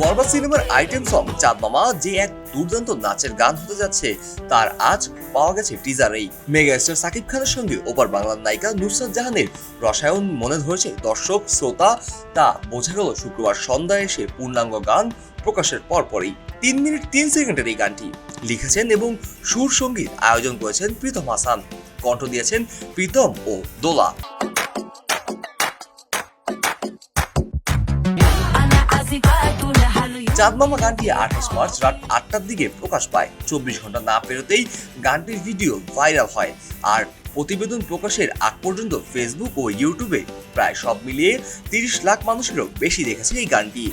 বরবাদ সিনেমার item song চাঁদ মামা যে এক দুর্দান্ত নাচের গান হতে যাচ্ছে, তার আজ পাওয়া গেছে টিজারেই মেগা স্টার সাকিব খানের সঙ্গে ওপার বাংলার নায়িকা নুসরাত জাহানের রসায়ন মনে ধরেছে দর্শক, শ্রোতা, তা বোঝা গেল শুক্রবার সন্ধ্যায় এসে পূর্ণাঙ্গ গান প্রকাশের পরপরই। তিন মিনিট তিন সেকেন্ডের এই গানটি লিখেছেন এবং সুর সংগীত আয়োজন করেছেন প্রীতম হাসান। কণ্ঠ দিয়েছেন প্রীতম ও দোলা। চাঁদমামা গানটি আঠাশ মার্চ রাত আটটার দিকে প্রকাশ পায়। চব্বিশ ঘণ্টা না পেরোতেই গানটির ভিডিও ভাইরাল হয়। আর প্রতিবেদন প্রকাশের আগ পর্যন্ত ফেসবুক ও ইউটিউবে প্রায় সব মিলিয়ে তিরিশ লাখ মানুষেরও বেশি দেখেছে এই গানটি।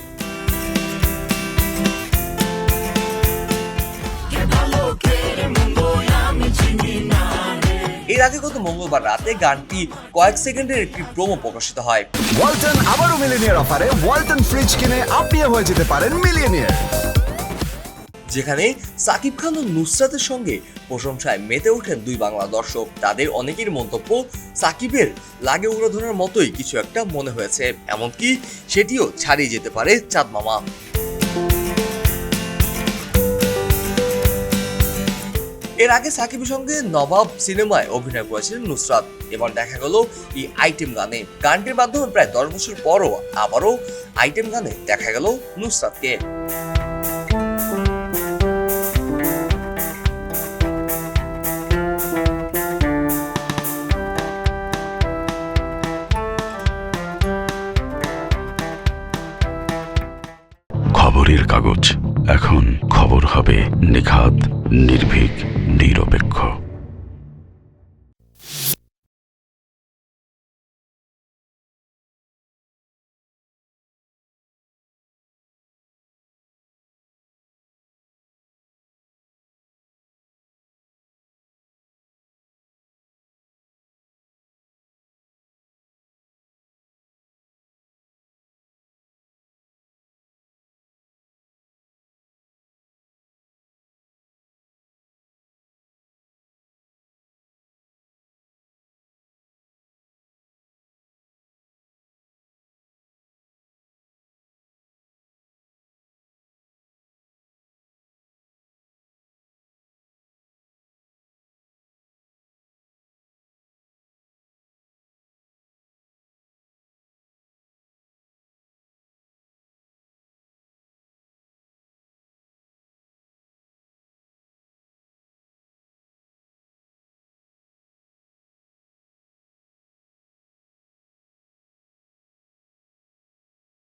এর আগে গত মঙ্গলবার রাতে গানটি কয়েক সেকেন্ডের একটি প্রোমো প্রকাশিত হয়। ওয়ালটন আবারও মিলিনিয়ার অফারে ওয়ালটন ফ্রিজ কিনে আপনিও হয়ে যেতে পারেন মিলিয়নিয়ার। যেখানে সাকিব খান ও নুসরাতের সঙ্গে প্রশংসায় মেতে ওঠেন দুই বাংলা দর্শক। তাদের অনেকের মন্তব্য সাকিবের লাগে উড়াধরার মতোই কিছু একটা মনে হয়েছে। এমনকি সেটিও ছাড়িয়ে যেতে পারে চাঁদ মামা। এর আগে সাকিবের সঙ্গে নবাব সিনেমায় অভিনয় করেছিলেন নুসরাত। এবার দেখা গেল এই আইটেম গানে। গানটির মাধ্যমে প্রায় দশ বছর পরও আবারও আইটেম গানে দেখা গেল নুসরাতকে। খবরের কাগজ। এখন খবর হবে নিখাত নির্ভীক নিরপেক্ষ